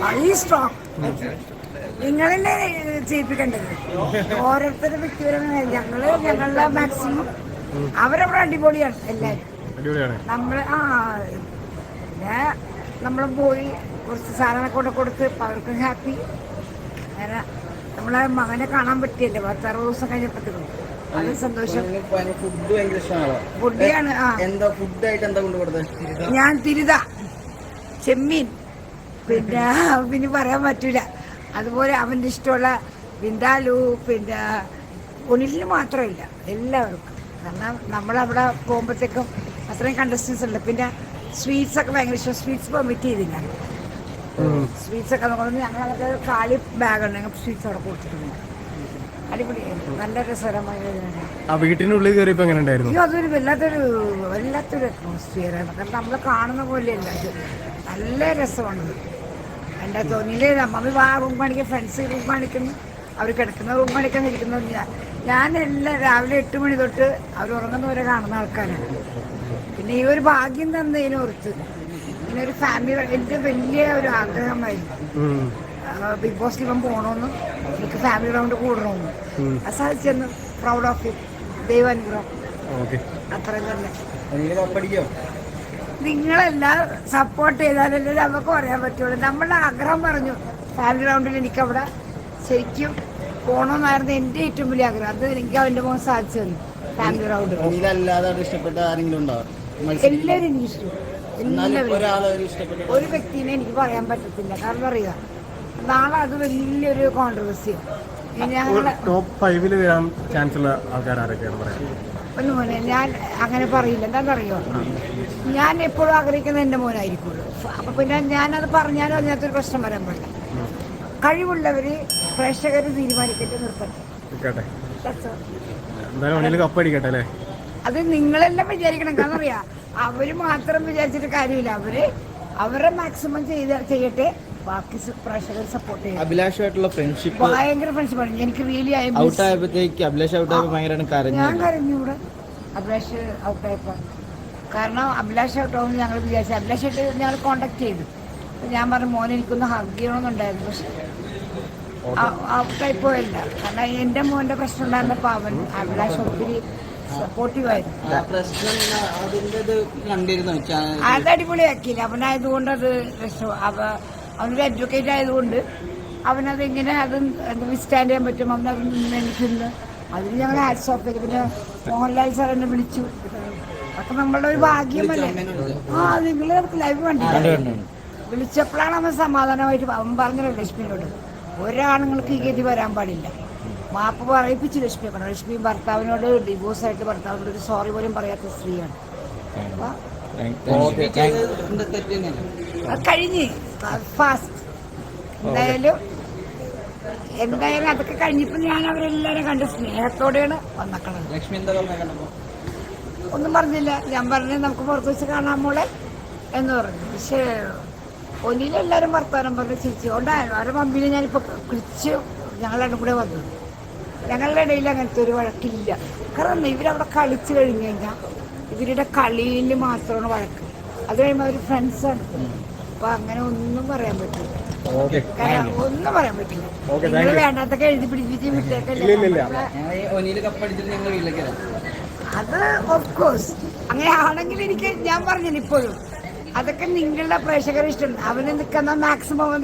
വളരെ സ്ട്രോങ് നിങ്ങളല്ലേ ചെയ്യിപ്പിക്കേണ്ടത് ഓരോരുത്തരും വ്യക്തിപരമായ ഞങ്ങൾ ഞങ്ങളുടെ മാക്സിമം അവരവിടെ അടിപൊളിയാണ് എല്ലാവരും നമ്മൾ ആ പിന്നെ നമ്മൾ പോയി കുറച്ച് സാധനം കൊണ്ട് കൊടുത്ത് അവർക്കും ഹാപ്പി അങ്ങനെ നമ്മളെ മകനെ കാണാൻ പറ്റിയല്ലേ? പത്തറുപത് ദിവസം കഴിഞ്ഞപ്പോഴത്തേക്കും. അത് സന്തോഷം. ഫുഡ് എന്താ ഫുഡായിട്ട് എന്താ ഞാൻ തിരുത. ചെമ്മീൻ. പിന്നെ പിന്നെ പറയാൻ പറ്റൂല. അതുപോലെ അവന്റെ ഇഷ്ടമുള്ള വിന്താലു പിന്നെ ഉണിലിന് മാത്രമില്ല എല്ലാവർക്കും. കാരണം നമ്മളവിടെ പോകുമ്പോഴത്തേക്കും അത്രയും കണ്ടസ്റ്റൻസ് ഉണ്ട്. പിന്നെ സ്വീറ്റ്സ് ഒക്കെ ഭയങ്കര ഇഷ്ടം. സ്വീറ്റ്സ് പെർമിറ്റ് ചെയ്തില്ല. സ്വീറ്റ്സ് ഒക്കെ നോക്കുന്നത് ഞങ്ങളതൊക്കെ കാളി ബാഗുണ്ട് ഞങ്ങൾ സ്വീറ്റ്സ് അവിടെ കൊടുത്തിട്ടുണ്ട്. നല്ല രസകരമായ വീട്ടിനുള്ളിൽ എങ്ങനെ ഉണ്ടായിരുന്നു? അയ്യോ അതൊരു വല്ലാത്തൊരു വല്ലാത്തൊരു അറ്റ്മോസ്ഫിയറാണ് കാരണം നമ്മൾ കാണുന്ന പോലെയല്ല. അത് നല്ല രസമാണ്. എന്റെ തോന്നിയില്ലേ മമ്മി വാ റൂം കാണിക്കും ഫ്രണ്ട്സ് റൂം കാണിക്കുന്നു അവർ കിടക്കുന്ന റൂം കാണിക്കാൻ ഇരിക്കുന്ന ഞാൻ ഞാനെല്ലാം രാവിലെ എട്ട് മണി തൊട്ട് അവർ ഉറങ്ങുന്നവരെ കാണുന്ന ആൾക്കാരാണ് പിന്നെ ഈ ഒരു ഭാഗ്യം തന്നതിനെ ഓർത്ത് പിന്നെ ഒരു ഫാമിലി എന്റെ വലിയ ഒരു ആഗ്രഹമായിരുന്നു. ബിഗ് ബോസ് ഇവൻ പോകണമെന്നും എനിക്ക് ഫാമിലി റൗണ്ട് കൂടണമെന്നും അത് സാധിച്ചെന്ന് പ്രൗഡ് ഓഫ് ഇറ്റ് ദൈവാനുഗ്രഹം. അത്രയും തന്നെ. നിങ്ങളെല്ലാം സപ്പോർട്ട് ചെയ്താലല്ലേ നമുക്ക് പറയാൻ പറ്റുള്ളൂ. നമ്മളുടെ ആഗ്രഹം പറഞ്ഞു ഫാമിലി റൗണ്ടിൽ എനിക്കവിടെ ശരിക്കും പോകണമെന്നായിരുന്നു എന്റെ ഏറ്റവും വലിയ ആഗ്രഹം. അത് എനിക്ക് അവന്റെ മോൻ സാധിച്ചു തന്നു ഫാമിലി റൗണ്ട് ഇഷ്ടപ്പെട്ട ആരെങ്കിലും ഉണ്ടോ? എല്ലാവരും എനിക്ക് ഇഷ്ടം എല്ലാവരും ഒരു വ്യക്തിനെ എനിക്ക് പറയാൻ പറ്റത്തില്ല. കാരണം അറിയുക നാളെ അത് വലിയൊരു കോൺട്രവേഴ്സിയാണ് ടോപ്പ് ഫൈവിൽ വരാൻ ചാൻസ് ഉള്ള ആൾക്കാർ ആരൊക്കെയാണ് പറയാം ഒന്ന് മോനെ ഞാൻ അങ്ങനെ പറയില്ല. എന്താണെന്നറിയോ? ഞാൻ എപ്പോഴും ആഗ്രഹിക്കുന്നത് എന്റെ മോനായിരിക്കുള്ളൂ. അപ്പൊ പിന്നെ ഞാനത് പറഞ്ഞാലും അതിനകത്തൊരു പ്രശ്നം വരാൻ പാടില്ല. കഴിവുള്ളവര് പ്രേക്ഷകർ തീരുമാനിക്കട്ടെ നിർത്തട്ടെ കപ്പടിക്കട്ടെ അത് നിങ്ങളെല്ലാം വിചാരിക്കണം. കാരണം അറിയാ അവർ മാത്രം വിചാരിച്ചിട്ട് കാര്യമില്ല. അവർ അവരെ മാക്സിമം ചെയ്ത് ചെയ്യട്ടെ. ബാക്കി പ്രേക്ഷകർ സപ്പോർട്ട് ചെയ്യും. അഭിലാഷമായിട്ടുള്ള ഫ്രണ്ട്ഷിപ്പ് ഭയങ്കര ഫ്രണ്ട്ഷിപ്പാണ് എനിക്ക് റിയലി ആയി ഔട്ട് ആയപ്പോഴത്തേക്ക് അഭിലാഷ് ഔട്ട് ആയപ്പോൾ ഭയങ്കരമായിട്ട് കരഞ്ഞു. ഞാൻ കരഞ്ഞു ഇവിടെ. അഭിലാഷ് ഔട്ട് ആയപ്പോൾ കാരണം അഭിലാഷ് ഔട്ടാവുമെന്ന് ഞങ്ങൾ വിചാരിച്ചു. അഭിലാഷായിട്ട് ഞങ്ങൾ കോണ്ടാക്ട് ചെയ്തു. ഞാൻ പറഞ്ഞു മോനെ എനിക്കൊന്ന് ഹഗ് ചെയ്യണമെന്നുണ്ടായിരുന്നു. പക്ഷെ ഔട്ടായി പോയല്ല കാരണം എന്റെ മോന്റെ പ്രശ്നം ഉണ്ടായിരുന്നപ്പോൾ അവൻ അഭിലാഷ് ഒത്തിരി സപ്പോർട്ടീവായിരുന്നു അത് അടിപൊളിയാക്കിയില്ല. അവനായതുകൊണ്ട് അത് അവ അവനൊരു അഡ്വക്കേറ്റ് ആയതുകൊണ്ട് അവനതെങ്ങനെ അത് വിസ്റ്റാൻഡ് ചെയ്യാൻ പറ്റും? അവനത് നിന്നിട്ടുണ്ട് അതിന് ഞങ്ങൾ ഹാറ്റ്സ് ഓഫ് ചെയ്തു. പിന്നെ മോഹൻലാൽ സാർ എന്നെ വിളിച്ചു. അതൊക്കെ നമ്മളുടെ ഒരു ഭാഗ്യമല്ലേ? ആ നിങ്ങൾ ലൈവ് കണ്ടില്ല? വിളിച്ചപ്പോഴാണ് അവൻ സമാധാനമായിട്ട് അവൻ പറഞ്ഞല്ലോ ലക്ഷ്മിയോട് ഒരാണുങ്ങൾക്ക് ഈ ഗതി വരാൻ പാടില്ല. മാപ്പ് പറയിപ്പിച്ചു ലക്ഷ്മിയെ പറഞ്ഞു ലക്ഷ്മി ഭർത്താവിനോട് ഡിവോഴ്സ് ആയിട്ട് ഭർത്താവിനോട് ഒരു സോറി പോലും പറയാത്ത സ്ത്രീയാണ്. അപ്പൊ അത് കഴിഞ്ഞ്. ഫാസ്റ്റ് എന്തായാലും എന്തായാലും അതൊക്കെ കഴിഞ്ഞപ്പോൾ ഞാൻ അവരെല്ലാവരും കണ്ട് സ്നേഹത്തോടെയാണ് വന്നേക്കണത്. ലക്ഷ്മി ഒന്നും പറഞ്ഞില്ല. ഞാൻ പറഞ്ഞു നമുക്ക് പുറത്ത് വെച്ച് കാണാൻ മോളെ എന്ന് പറഞ്ഞു. പക്ഷേ ഒന്നിലെല്ലാവരും വർത്താനം പറഞ്ഞു ചിരിച്ചുകൊണ്ടായിരുന്നു അവരുടെ മമ്മിയിൽ ഞാനിപ്പോൾ കുളിച്ച് ഞങ്ങളുടെ കൂടെ വന്നു. ഞങ്ങളുടെ ഇടയിൽ അങ്ങനത്തെ ഒരു വഴക്കില്ല. കാരണം ഇവരവിടെ കളിച്ചു കഴിഞ്ഞു കഴിഞ്ഞാൽ ഇവരുടെ കളിയിൽ മാത്രമാണ് വഴക്ക്. അത് കഴിയുമ്പോൾ അവർ ഫ്രണ്ട്സാണ് അപ്പൊ അങ്ങനെ ഒന്നും പറയാൻ പറ്റില്ല. ഒന്നും പറയാൻ പറ്റില്ല. നിങ്ങൾ വേണ്ടാത്തൊക്കെ എഴുതി പിടിപ്പിച്ച് വിട്ടേക്കല്ലേ? അത് ഓഫ് കോഴ്സ് അങ്ങനെ ആണെങ്കിൽ എനിക്ക് ഞാൻ പറഞ്ഞില്ല ഇപ്പോഴും. അതൊക്കെ നിങ്ങളുടെ പ്രേക്ഷകർ ഇഷ്ടം. അവന് നിൽക്കുന്ന മാക്സിമം